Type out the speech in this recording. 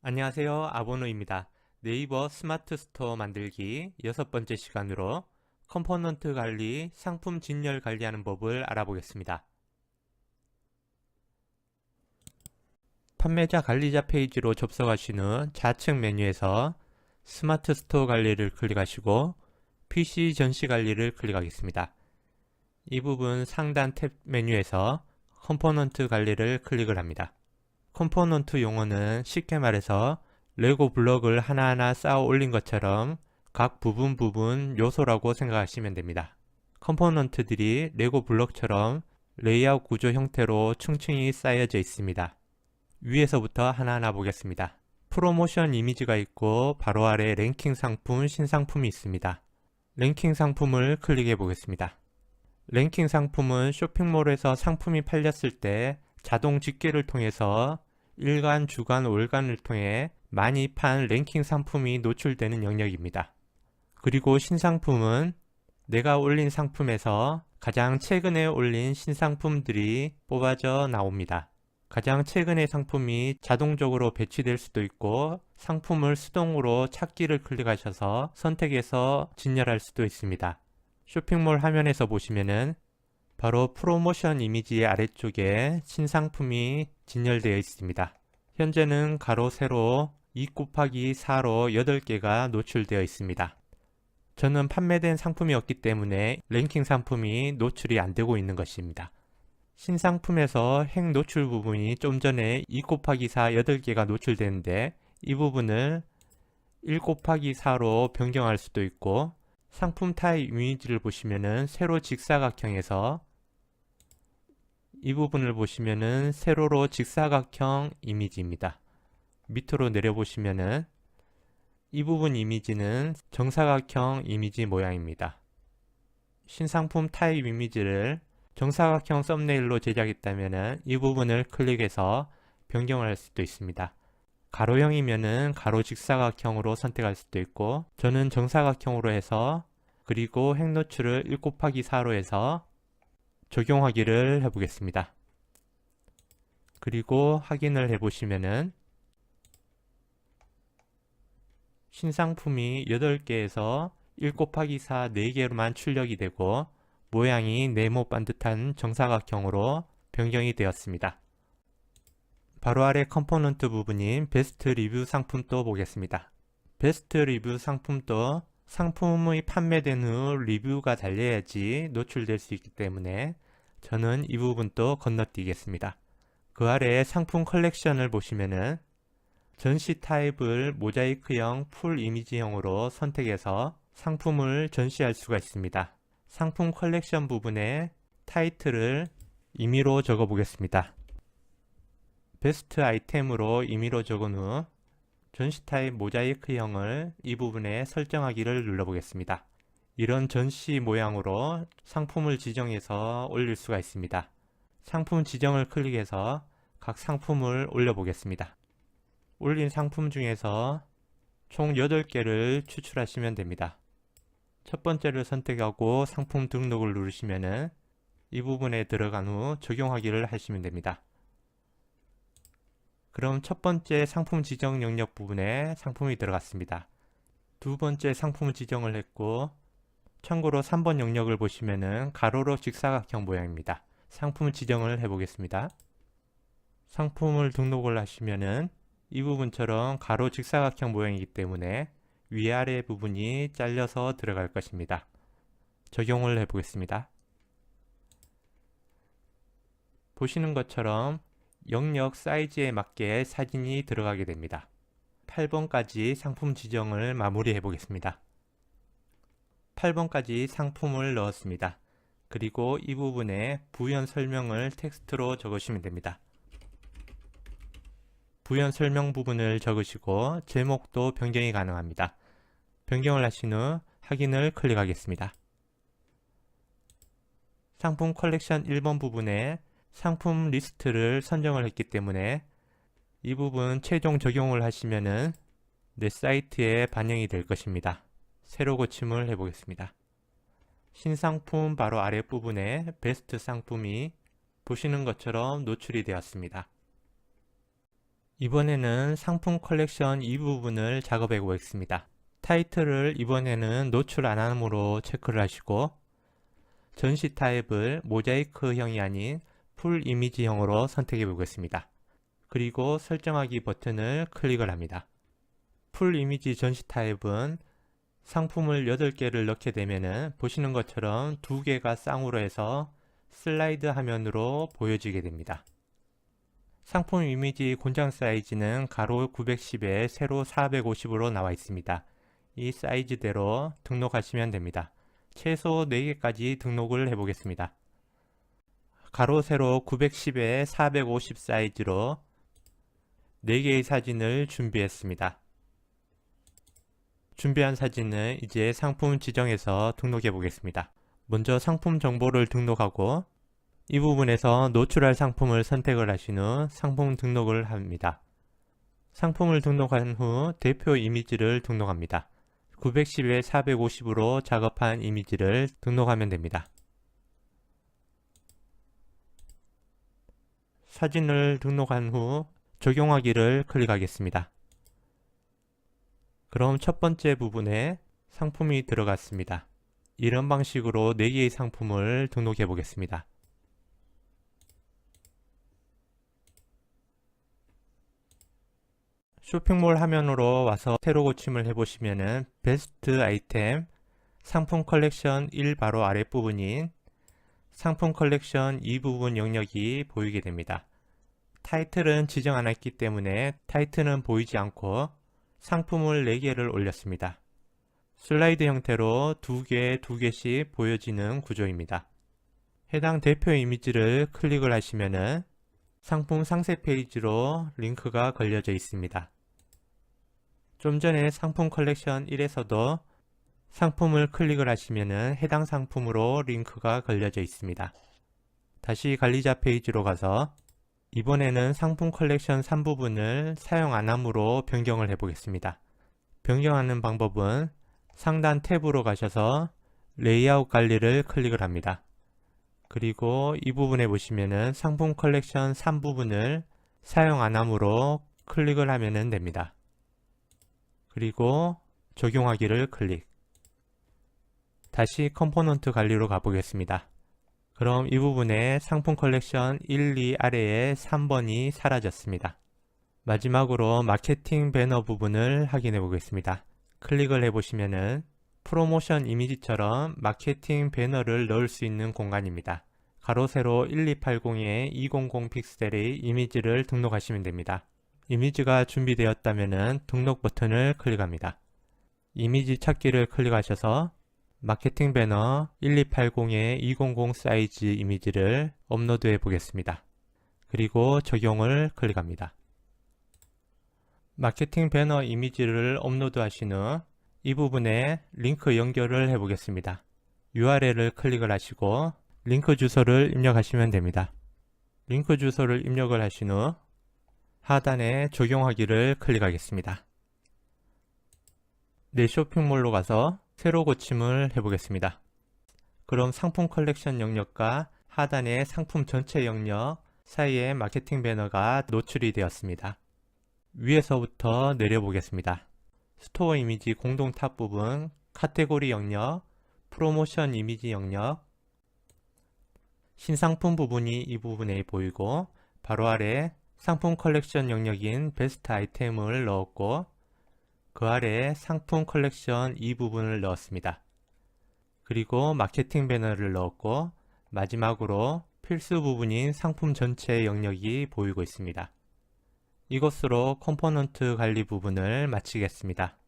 안녕하세요. 아보노입니다. 네이버 스마트 스토어 만들기 여섯 번째 시간으로 컴포넌트 관리, 상품 진열 관리하는 법을 알아보겠습니다. 판매자 관리자 페이지로 접속하신 후 좌측 메뉴에서 스마트 스토어 관리를 클릭하시고 PC 전시 관리를 클릭하겠습니다. 이 부분 상단 탭 메뉴에서 컴포넌트 관리를 클릭을 합니다. 컴포넌트 용어는 쉽게 말해서 레고 블록을 하나하나 쌓아 올린 것처럼 각 부분 부분 요소라고 생각하시면 됩니다. 컴포넌트들이 레고 블록처럼 레이아웃 구조 형태로 층층이 쌓여져 있습니다. 위에서부터 하나하나 보겠습니다. 프로모션 이미지가 있고 바로 아래 랭킹 상품, 신상품이 있습니다. 랭킹 상품을 클릭해 보겠습니다. 랭킹 상품은 쇼핑몰에서 상품이 팔렸을 때 자동 집계를 통해서 일간, 주간, 월간을 통해 많이 판 랭킹 상품이 노출되는 영역입니다. 그리고 신상품은 내가 올린 상품에서 가장 최근에 올린 신상품들이 뽑아져 나옵니다. 가장 최근의 상품이 자동적으로 배치될 수도 있고 상품을 수동으로 찾기를 클릭하셔서 선택해서 진열할 수도 있습니다. 쇼핑몰 화면에서 보시면은 바로 프로모션 이미지의 아래쪽에 신상품이 진열되어 있습니다. 현재는 가로 세로 2 곱하기 4로 8개가 노출되어 있습니다. 저는 판매된 상품이 없기 때문에 랭킹 상품이 노출이 안 되고 있는 것입니다. 신상품에서 핵 노출 부분이 좀 전에 2 곱하기 4 8개가 노출되는데 이 부분을 1 곱하기 4로 변경할 수도 있고 상품 타입 이미지를 보시면은 세로 직사각형에서 이 부분을 보시면은 세로로 직사각형 이미지입니다. 밑으로 내려보시면은 이 부분 이미지는 정사각형 이미지 모양입니다. 신상품 타입 이미지를 정사각형 썸네일로 제작했다면 이 부분을 클릭해서 변경을 할 수도 있습니다. 가로형이면은 가로 직사각형으로 선택할 수도 있고 저는 정사각형으로 해서 그리고 핵 노출을 1 곱하기 4로 해서 적용하기를 해보겠습니다. 그리고 확인을 해보시면은 신상품이 8개에서 1 곱하기 4 4개로만 출력이 되고 모양이 네모 반듯한 정사각형으로 변경이 되었습니다. 바로 아래 컴포넌트 부분인 베스트 리뷰 상품도 보겠습니다. 베스트 리뷰 상품도 상품의 판매된 후 리뷰가 달려야지 노출될 수 있기 때문에 저는 이 부분도 건너뛰겠습니다. 그 아래 상품 컬렉션을 보시면은 전시 타입을 모자이크형 풀 이미지형으로 선택해서 상품을 전시할 수가 있습니다. 상품 컬렉션 부분에 타이틀을 임의로 적어 보겠습니다. 베스트 아이템으로 임의로 적은 후 전시 타입 모자이크형을 이 부분에 설정하기를 눌러보겠습니다. 이런 전시 모양으로 상품을 지정해서 올릴 수가 있습니다. 상품 지정을 클릭해서 각 상품을 올려보겠습니다. 올린 상품 중에서 총 8개를 추출하시면 됩니다. 첫 번째를 선택하고 상품 등록을 누르시면 이 부분에 들어간 후 적용하기를 하시면 됩니다. 그럼 첫 번째 상품 지정 영역 부분에 상품이 들어갔습니다. 두 번째 상품 지정을 했고 참고로 3번 영역을 보시면은 가로로 직사각형 모양입니다. 상품 지정을 해보겠습니다. 상품을 등록을 하시면은 이 부분처럼 가로 직사각형 모양이기 때문에 위아래 부분이 잘려서 들어갈 것입니다. 적용을 해보겠습니다. 보시는 것처럼 영역 사이즈에 맞게 사진이 들어가게 됩니다. 8번까지 상품 지정을 마무리해 보겠습니다. 8번까지 상품을 넣었습니다. 그리고 이 부분에 부연 설명을 텍스트로 적으시면 됩니다. 부연 설명 부분을 적으시고 제목도 변경이 가능합니다. 변경을 하신 후 확인을 클릭하겠습니다. 상품 컬렉션 1번 부분에 상품 리스트를 선정을 했기 때문에 이 부분 최종 적용을 하시면은 내 사이트에 반영이 될 것입니다. 새로 고침을 해보겠습니다. 신상품 바로 아랫부분에 베스트 상품이 보시는 것처럼 노출이 되었습니다. 이번에는 상품 컬렉션 이 부분을 작업해 보겠습니다. 타이틀을 이번에는 노출 안 함으로 체크를 하시고 전시 타입을 모자이크형이 아닌 풀 이미지형으로 선택해 보겠습니다. 그리고 설정하기 버튼을 클릭을 합니다. 풀 이미지 전시 타입은 상품을 8개를 넣게 되면은 보시는 것처럼 2개가 쌍으로 해서 슬라이드 화면으로 보여지게 됩니다. 상품 이미지 권장 사이즈는 가로 910에 세로 450으로 나와 있습니다. 이 사이즈대로 등록하시면 됩니다. 최소 4개까지 등록을 해보겠습니다. 가로 세로 910에 450 사이즈로 4개의 사진을 준비했습니다. 준비한 사진은 이제 상품 지정해서 등록해 보겠습니다. 먼저 상품 정보를 등록하고 이 부분에서 노출할 상품을 선택을 하신 후 상품 등록을 합니다. 상품을 등록한 후 대표 이미지를 등록합니다. 910에 450으로 작업한 이미지를 등록하면 됩니다. 사진을 등록한 후 적용하기를 클릭하겠습니다. 그럼 첫 번째 부분에 상품이 들어갔습니다. 이런 방식으로 4개의 상품을 등록해 보겠습니다. 쇼핑몰 화면으로 와서 새로 고침을 해보시면은 베스트 아이템 상품 컬렉션 1 바로 아랫부분인 상품 컬렉션 2 부분 영역이 보이게 됩니다. 타이틀은 지정 안 했기 때문에 타이틀은 보이지 않고 상품을 4개를 올렸습니다. 슬라이드 형태로 2개, 2개씩 보여지는 구조입니다. 해당 대표 이미지를 클릭을 하시면은 상품 상세 페이지로 링크가 걸려져 있습니다. 좀 전에 상품 컬렉션 1에서도 상품을 클릭을 하시면 해당 상품으로 링크가 걸려져 있습니다. 다시 관리자 페이지로 가서 이번에는 상품 컬렉션 3부분을 사용 안 함으로 변경을 해 보겠습니다. 변경하는 방법은 상단 탭으로 가셔서 레이아웃 관리를 클릭을 합니다. 그리고 이 부분에 보시면은 상품 컬렉션 3 부분을 사용 안 함으로 클릭을 하면 됩니다. 그리고 적용하기를 클릭. 다시 컴포넌트 관리로 가보겠습니다. 그럼 이 부분에 상품 컬렉션 1, 2 아래에 3번이 사라졌습니다. 마지막으로 마케팅 배너 부분을 확인해 보겠습니다. 클릭을 해보시면은 프로모션 이미지처럼 마케팅 배너를 넣을 수 있는 공간입니다. 가로 세로 1280에 200 픽셀의 이미지를 등록하시면 됩니다. 이미지가 준비되었다면 등록 버튼을 클릭합니다. 이미지 찾기를 클릭하셔서 마케팅 배너 1280의 200 사이즈 이미지를 업로드해 보겠습니다. 그리고 적용을 클릭합니다. 마케팅 배너 이미지를 업로드 하신 후 이 부분에 링크 연결을 해 보겠습니다. URL을 클릭을 하시고 링크 주소를 입력하시면 됩니다. 링크 주소를 입력을 하신 후 하단에 적용하기를 클릭하겠습니다. 내 쇼핑몰로 가서 새로 고침을 해보겠습니다. 그럼 상품 컬렉션 영역과 하단의 상품 전체 영역 사이에 마케팅 배너가 노출이 되었습니다. 위에서부터 내려보겠습니다. 스토어 이미지 공동 탑 부분, 카테고리 영역, 프로모션 이미지 영역, 신상품 부분이 이 부분에 보이고 바로 아래 상품 컬렉션 영역인 베스트 아이템을 넣었고 그 아래에 상품 컬렉션 이 부분을 넣었습니다. 그리고 마케팅 배너를 넣었고 마지막으로 필수 부분인 상품 전체 영역이 보이고 있습니다. 이것으로 컴포넌트 관리 부분을 마치겠습니다.